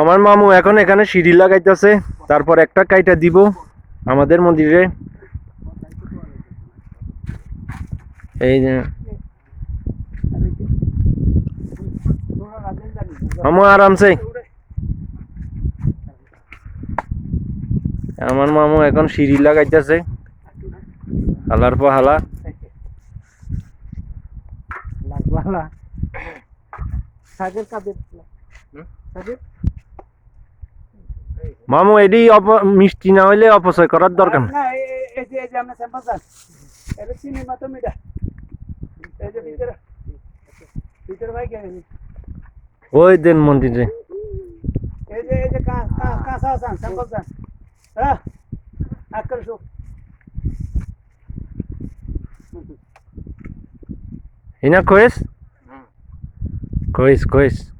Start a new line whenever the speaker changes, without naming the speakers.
আমার মামু এখন এখানে সিঁড়ি লাগাইতেছে, তারপর একটা কাইটা দিব আমাদের মন্দিরে। এই মামু আরামসে। আমার মামু এখন সিঁড়ি লাগাইতেছে, হালার পর হালা।
লাগবালা সাগের কাদের সাগের
মামু এডি অপ- মিষ্টি না হইলে অপচয় করার দরকার।
না। এই যে এই যে আমরা স্যাম্পল যান এটা চিনি মতো মিঠা এই যে ভিতরে। ভিতরে ভাই কে
ওই দেন মন্দিরে
এই যে এই যে কা কা কাঁচা আসান স্যাম্পল যান হ্যাঁ? আক্কর শো
হিনা Coisa, coisa.